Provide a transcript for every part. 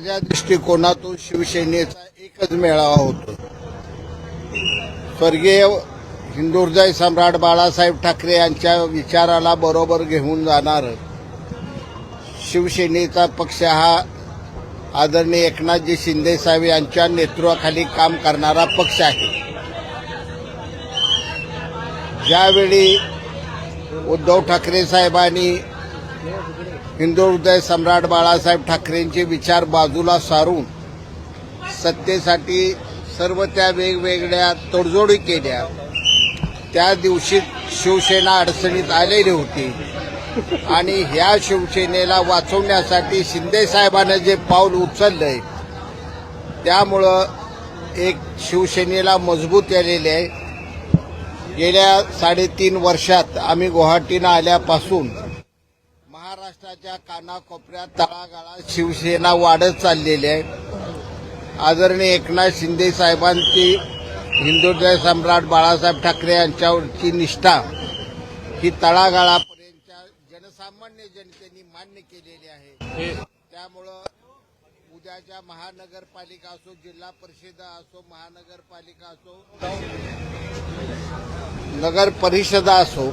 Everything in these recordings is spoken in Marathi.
माझ्या दृष्टिकोनातून शिवसेनेचा एकच मेळावा होतो. स्वर्गीय हिंदुहृदय सम्राट बाळासाहेब ठाकरे यांच्या विचाराला बरोबर घेऊन जाणार शिवसेनेचा पक्ष हा आदरणीय एकनाथजी शिंदे साहेब यांच्या नेतृत्वाखाली काम करणारा पक्ष आहे. ज्यावेळी उद्धव ठाकरे साहेबांनी हिंदू हृदय सम्राट बाळासाहेब ठाकरेंचे विचार बाजूला सारून सत्तेसाठी सर्व त्या वेगवेगळ्या तडजोडी केल्या. त्या दिवशी शिवसेना अडचणीत आलेली होती. आणि ह्या शिवसेनेला वाचवण्यासाठी शिंदेसाहेबांना जे पाऊल उचललंय त्यामुळं एक शिवसेनेला मजबूत आलेली आहे. गेल्या साडेतीन वर्षात आम्ही गुवाहाटीनं आल्यापासून महाराष्ट्राच्या कानाकोपऱ्यात तळागाळात शिवसेना वाढत चाललेली आहे. आदरणीय एकनाथ शिंदे साहेबांची हिंदुत्व सम्राट बाळासाहेब ठाकरे यांच्यावरची निष्ठा ही तळागाळापर्यंतच्या जनसामान्य जनतेने मान्य केलेली आहे. त्यामुळं उद्याच्या महानगरपालिका असो जिल्हा परिषद असो महानगरपालिका असो नगर परिषदा असो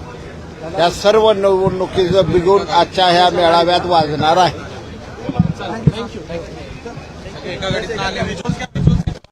या सर्व निवडणुकीचं बिगुल आजच्या ह्या मेळाव्यात वाजणार आहे.